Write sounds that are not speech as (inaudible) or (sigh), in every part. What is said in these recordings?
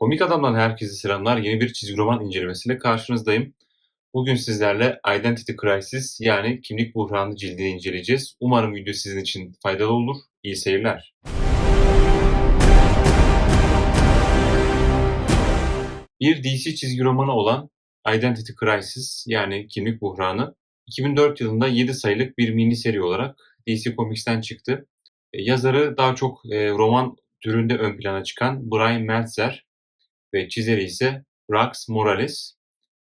Komik Adam'dan herkese selamlar. Yeni bir çizgi roman incelemesiyle karşınızdayım. Bugün sizlerle Identity Crisis yani kimlik buhranı cildini inceleyeceğiz. Umarım video sizin için faydalı olur. İyi seyirler. Bir DC çizgi romanı olan Identity Crisis yani kimlik buhranı 2004 yılında 7 sayılık bir mini seri olarak DC Comics'ten çıktı. E, Yazarı daha çok e, roman türünde ön plana çıkan Brian Meltzer ve çizeri ise Rax Morales.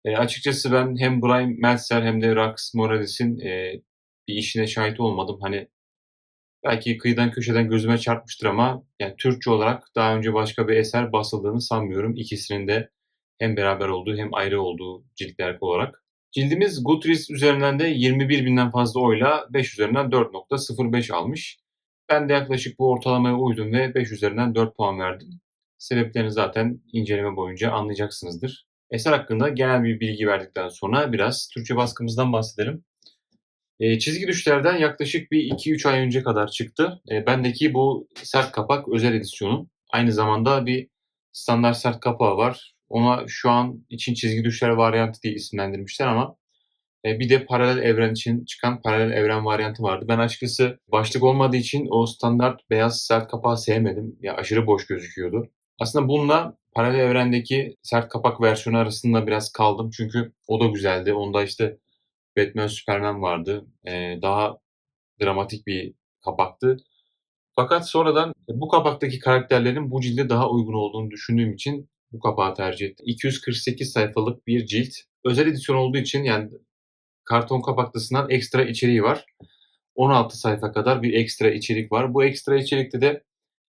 E, açıkçası ben hem Brian Meltzer hem de Rax Morales'in e, bir işine şahit olmadım. Hani belki kıyıdan köşeden gözüme çarpmıştır ama yani Türkçe olarak daha önce başka bir eser basıldığını sanmıyorum. İkisinin de hem beraber olduğu hem ayrı olduğu ciltler olarak. Cildimiz Goodreads üzerinden de 21 binden fazla oyla 5 üzerinden 4.05 almış. Ben de yaklaşık bu ortalamaya uydum ve 5 üzerinden 4 puan verdim. Sebeplerini zaten inceleme boyunca anlayacaksınızdır. Eser hakkında genel bir bilgi verdikten sonra biraz Türkçe baskımızdan bahsedelim. E, çizgi düşlerden yaklaşık bir 2-3 ay önce kadar çıktı. E, bendeki bu sert kapak özel edisyonu. Aynı zamanda bir standart sert kapağı var. Ona şu an için çizgi düşler varyantı diye isimlendirmişler ama e, bir de paralel evren için çıkan paralel evren varyantı vardı. Ben açıkçası başlık olmadığı için o standart beyaz sert kapağı sevmedim. Ya aşırı boş gözüküyordu. Aslında bununla paralel evrendeki sert kapak versiyonu arasında biraz kaldım. Çünkü o da güzeldi. Onda işte Batman, Superman vardı. Ee, daha dramatik bir kapaktı. Fakat sonradan bu kapaktaki karakterlerin bu cilde daha uygun olduğunu düşündüğüm için bu kapağı tercih ettim. 248 sayfalık bir cilt. Özel edisyon olduğu için yani karton kapaklısından ekstra içeriği var. 16 sayfa kadar bir ekstra içerik var. Bu ekstra içerikte de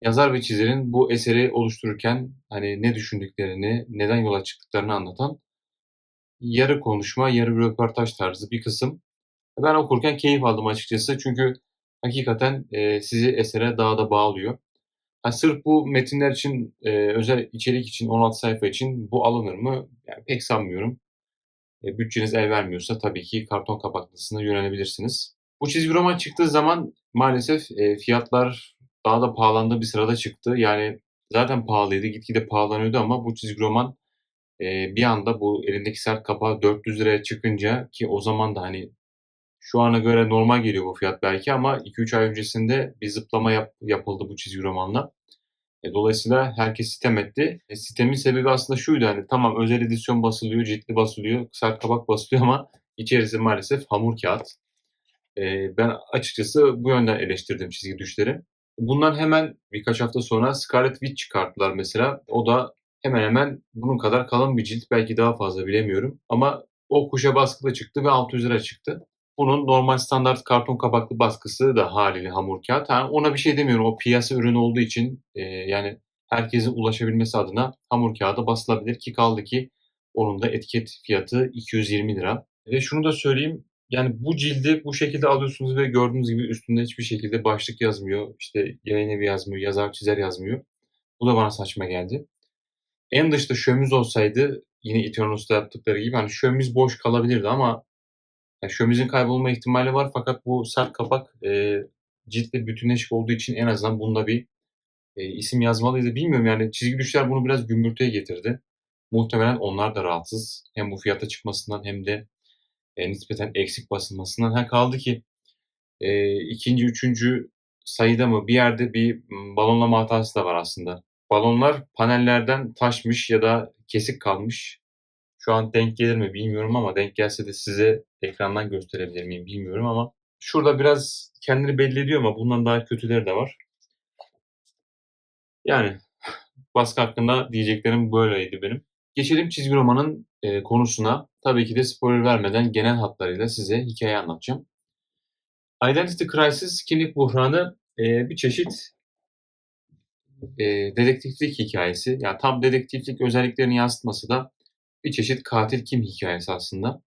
yazar ve çizerin bu eseri oluştururken hani ne düşündüklerini, neden yola çıktıklarını anlatan yarı konuşma, yarı röportaj tarzı bir kısım. Ben okurken keyif aldım açıkçası çünkü hakikaten e, sizi esere daha da bağlıyor. Ha, sırf bu metinler için, e, özel içerik için, 16 sayfa için bu alınır mı? Yani pek sanmıyorum. E, bütçeniz el vermiyorsa tabii ki karton kapaklısına yönelebilirsiniz. Bu çizgi roman çıktığı zaman maalesef e, fiyatlar daha da pahalandığı bir sırada çıktı. Yani zaten pahalıydı, gitgide pahalanıyordu ama bu çizgi roman e, bir anda bu elindeki sert kapağı 400 liraya çıkınca ki o zaman da hani şu ana göre normal geliyor bu fiyat belki ama 2-3 ay öncesinde bir zıplama yap, yapıldı bu çizgi romanla. E, dolayısıyla herkes sitem etti. E, sitemin sebebi aslında şuydu hani tamam özel edisyon basılıyor, ciltli basılıyor, sert kabak basılıyor ama içerisi maalesef hamur kağıt. E, ben açıkçası bu yönden eleştirdim çizgi düşleri. Bundan hemen birkaç hafta sonra Scarlet Witch çıkarttılar mesela. O da hemen hemen bunun kadar kalın bir cilt. Belki daha fazla bilemiyorum. Ama o kuşa baskıda çıktı ve 600 lira çıktı. Bunun normal standart karton kapaklı baskısı da haliyle hamur kağıt. Yani ona bir şey demiyorum. O piyasa ürünü olduğu için e, yani herkesin ulaşabilmesi adına hamur kağıda basılabilir ki kaldı ki onun da etiket fiyatı 220 lira. Ve şunu da söyleyeyim yani bu cildi bu şekilde alıyorsunuz ve gördüğünüz gibi üstünde hiçbir şekilde başlık yazmıyor. İşte yayın evi yazmıyor, yazar çizer yazmıyor. Bu da bana saçma geldi. En dışta şömüz olsaydı yine Eternals'ta yaptıkları gibi hani şömüz boş kalabilirdi ama yani şömüzün kaybolma ihtimali var fakat bu sert kapak e, ciltle bütünleşik olduğu için en azından bunda bir e, isim yazmalıydı. Bilmiyorum yani çizgi düşler bunu biraz gümbürtüye getirdi. Muhtemelen onlar da rahatsız. Hem bu fiyata çıkmasından hem de e, nispeten eksik basılmasından. Ha kaldı ki e, ikinci, üçüncü sayıda mı bir yerde bir balonlama hatası da var aslında. Balonlar panellerden taşmış ya da kesik kalmış. Şu an denk gelir mi bilmiyorum ama denk gelse de size ekrandan gösterebilir miyim bilmiyorum ama şurada biraz kendini belli ediyor ama bundan daha kötüleri de var. Yani (sighs) baskı hakkında diyeceklerim böyleydi benim. Geçelim çizgi romanın e, konusuna. Tabii ki de spoiler vermeden genel hatlarıyla size hikaye anlatacağım. Identity Crisis kimlik buhranı e, bir çeşit e, dedektiflik hikayesi. Yani tam dedektiflik özelliklerini yansıtması da bir çeşit katil kim hikayesi aslında.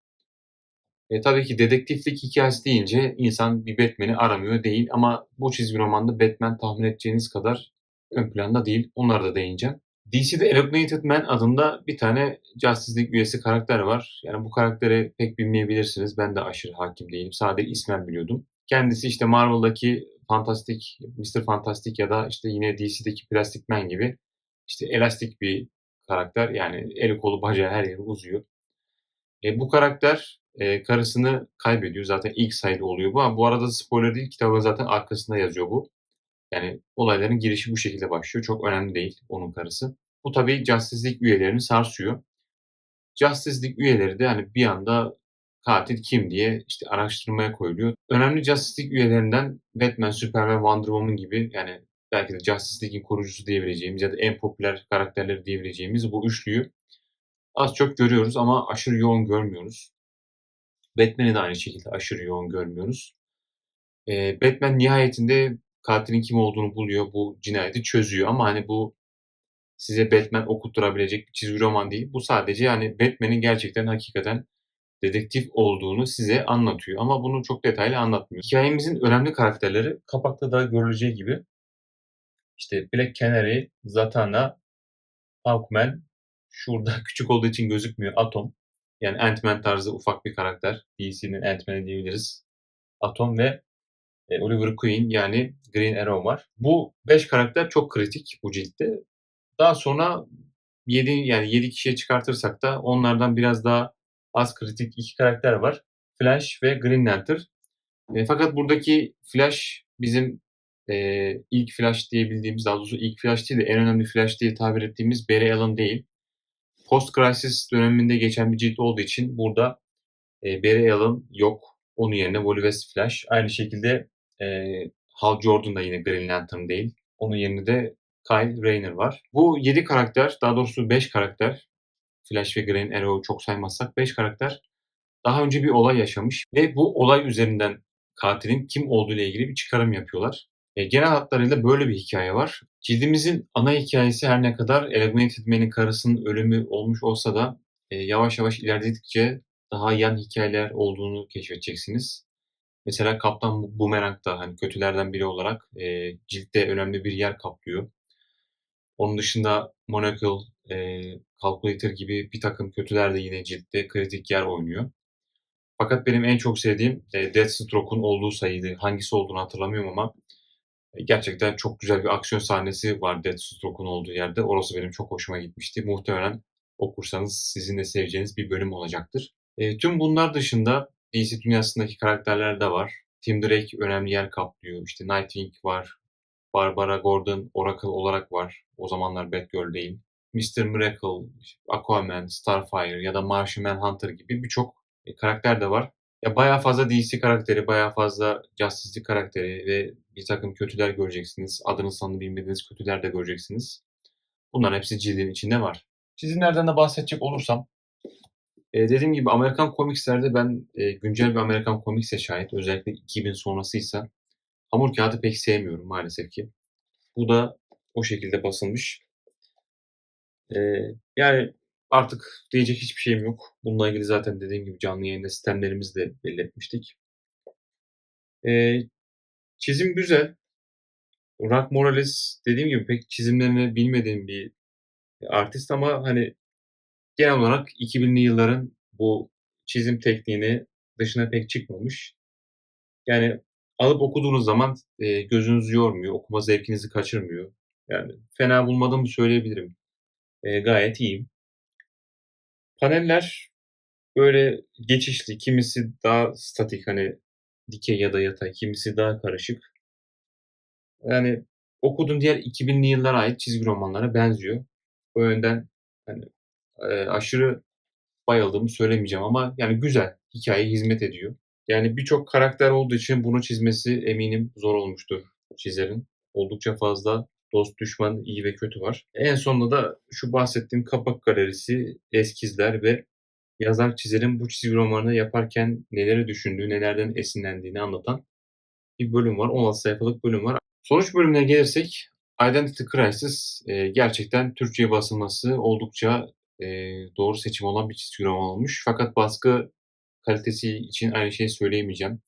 E, tabii ki dedektiflik hikayesi deyince insan bir Batman'i aramıyor değil ama bu çizgi romanda Batman tahmin edeceğiniz kadar ön planda değil. Onlara da değineceğim. DC'de Illuminated Man adında bir tane Justice League üyesi karakter var. Yani bu karakteri pek bilmeyebilirsiniz. Ben de aşırı hakim değilim. Sadece ismen biliyordum. Kendisi işte Marvel'daki Fantastic, Mr. Fantastic ya da işte yine DC'deki Plastic Man gibi işte elastik bir karakter. Yani eli kolu bacağı her yeri uzuyor. E, bu karakter e, karısını kaybediyor. Zaten ilk sayıda oluyor bu. Ama bu arada spoiler değil. Kitabın zaten arkasında yazıyor bu. Yani olayların girişi bu şekilde başlıyor. Çok önemli değil onun karısı. Bu tabii Justice League üyelerini sarsıyor. Justice League üyeleri de hani bir anda katil kim diye işte araştırmaya koyuluyor. Önemli Justice League üyelerinden Batman, Superman, Wonder Woman gibi yani belki de Justice League'in kurucusu diyebileceğimiz ya da en popüler karakterleri diyebileceğimiz bu üçlüyü az çok görüyoruz ama aşırı yoğun görmüyoruz. Batman'i de aynı şekilde aşırı yoğun görmüyoruz. Batman nihayetinde katilin kim olduğunu buluyor, bu cinayeti çözüyor ama hani bu size Batman okutturabilecek bir çizgi roman değil. Bu sadece yani Batman'in gerçekten hakikaten dedektif olduğunu size anlatıyor. Ama bunu çok detaylı anlatmıyor. Hikayemizin önemli karakterleri kapakta da görüleceği gibi işte Black Canary, Zatanna, Hawkman, şurada (laughs) küçük olduğu için gözükmüyor Atom. Yani Ant-Man tarzı ufak bir karakter. DC'nin Ant-Man'i diyebiliriz. Atom ve e, Oliver Queen yani Green Arrow var. Bu 5 karakter çok kritik bu ciltte. Daha sonra 7 yani 7 kişiye çıkartırsak da onlardan biraz daha az kritik iki karakter var. Flash ve Green Lantern. E, fakat buradaki Flash bizim e, ilk Flash diyebildiğimiz, daha doğrusu ilk Flash değil de en önemli Flash diye tabir ettiğimiz Barry Allen değil. Post-Crisis döneminde geçen bir cilt olduğu için burada e, Barry Allen yok. Onun yerine Wally Flash. Aynı şekilde e, Hal Jordan da yine Green Lantern değil. Onun yerine de Kyle Rayner var. Bu 7 karakter, daha doğrusu 5 karakter, Flash ve Green Arrow'u çok saymazsak 5 karakter daha önce bir olay yaşamış ve bu olay üzerinden katilin kim olduğu ile ilgili bir çıkarım yapıyorlar. E, genel hatlarıyla böyle bir hikaye var. Cildimizin ana hikayesi her ne kadar Eliminated Man'in karısının ölümü olmuş olsa da e, yavaş yavaş ilerledikçe daha yan hikayeler olduğunu keşfedeceksiniz. Mesela Kaptan Boomerang da hani kötülerden biri olarak e, ciltte önemli bir yer kaplıyor. Onun dışında Monocle, e, Calculator gibi bir takım kötüler de yine ciltte kritik yer oynuyor. Fakat benim en çok sevdiğim e, Deathstroke'un olduğu sayıydı. Hangisi olduğunu hatırlamıyorum ama e, gerçekten çok güzel bir aksiyon sahnesi var Deathstroke'un olduğu yerde. Orası benim çok hoşuma gitmişti. Muhtemelen okursanız sizin de seveceğiniz bir bölüm olacaktır. E, tüm bunlar dışında DC dünyasındaki karakterler de var. Tim Drake önemli yer kaplıyor. İşte Nightwing var. Barbara Gordon Oracle olarak var. O zamanlar Batgirl değil. Mr. Miracle, Aquaman, Starfire ya da Martian Manhunter gibi birçok e, karakter de var. Ya bayağı fazla DC karakteri, bayağı fazla Justice League karakteri ve bir takım kötüler göreceksiniz. Adını sanını bilmediğiniz kötüler de göreceksiniz. Bunların hepsi cildin içinde var. Çizimlerden de bahsedecek olursam e, dediğim gibi Amerikan komikslerde ben e, güncel bir Amerikan komikse şahit. Özellikle 2000 sonrasıysa hamur kağıdı pek sevmiyorum maalesef ki. Bu da o şekilde basılmış. E, yani artık diyecek hiçbir şeyim yok. Bununla ilgili zaten dediğim gibi canlı yayında sistemlerimizi de belirtmiştik. E, çizim güzel. Rock Morales dediğim gibi pek çizimlerini bilmediğim bir artist ama hani genel olarak 2000'li yılların bu çizim tekniğini dışına pek çıkmamış. Yani alıp okuduğunuz zaman e, gözünüzü yormuyor, okuma zevkinizi kaçırmıyor. Yani fena bulmadığımı söyleyebilirim. E, gayet iyiyim. Paneller böyle geçişli, kimisi daha statik hani dikey ya da yatay, kimisi daha karışık. Yani okuduğum diğer 2000'li yıllara ait çizgi romanlara benziyor. O yönden hani e, aşırı bayıldığımı söylemeyeceğim ama yani güzel, hikâyeye hizmet ediyor. Yani birçok karakter olduğu için bunu çizmesi eminim zor olmuştur çizerin. Oldukça fazla dost, düşman, iyi ve kötü var. En sonunda da şu bahsettiğim kapak galerisi, eskizler ve yazar çizerin bu çizgi romanı yaparken neleri düşündüğü, nelerden esinlendiğini anlatan bir bölüm var. 16 sayfalık bölüm var. Sonuç bölümüne gelirsek Identity Crisis gerçekten Türkçe'ye basılması oldukça e, doğru seçim olan bir çizgi roman olmuş. Fakat baskı kalitesi için aynı şeyi söyleyemeyeceğim.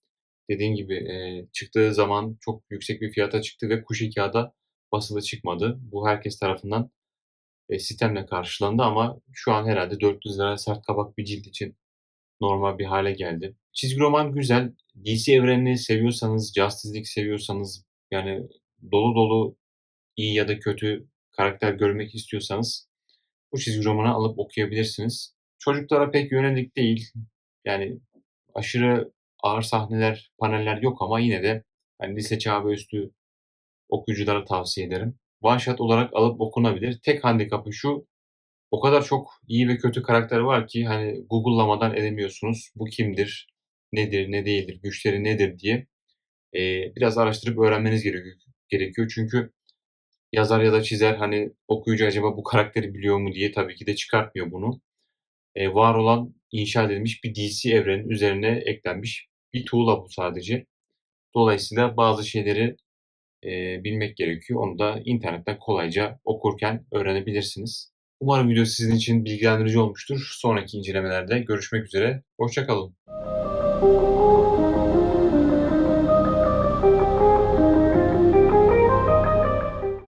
Dediğim gibi e, çıktığı zaman çok yüksek bir fiyata çıktı ve kuş kağıda basılı çıkmadı. Bu herkes tarafından e, sistemle karşılandı ama şu an herhalde 400 lira sert kabak bir cilt için normal bir hale geldi. Çizgi roman güzel. DC evrenini seviyorsanız, Justice League seviyorsanız yani dolu dolu iyi ya da kötü karakter görmek istiyorsanız bu çizgi romanı alıp okuyabilirsiniz. Çocuklara pek yönelik değil. Yani aşırı ağır sahneler, paneller yok ama yine de hani lise çağı ve üstü okuyuculara tavsiye ederim. One shot olarak alıp okunabilir. Tek handikapı şu, o kadar çok iyi ve kötü karakter var ki hani Google'lamadan edemiyorsunuz. Bu kimdir, nedir, ne değildir, güçleri nedir diye e, biraz araştırıp öğrenmeniz gerekiyor. Çünkü yazar ya da çizer hani okuyucu acaba bu karakteri biliyor mu diye tabii ki de çıkartmıyor bunu. E, var olan inşa edilmiş bir DC evrenin üzerine eklenmiş bir tuğla bu sadece. Dolayısıyla bazı şeyleri e, bilmek gerekiyor. Onu da internetten kolayca okurken öğrenebilirsiniz. Umarım video sizin için bilgilendirici olmuştur. Sonraki incelemelerde görüşmek üzere. Hoşçakalın.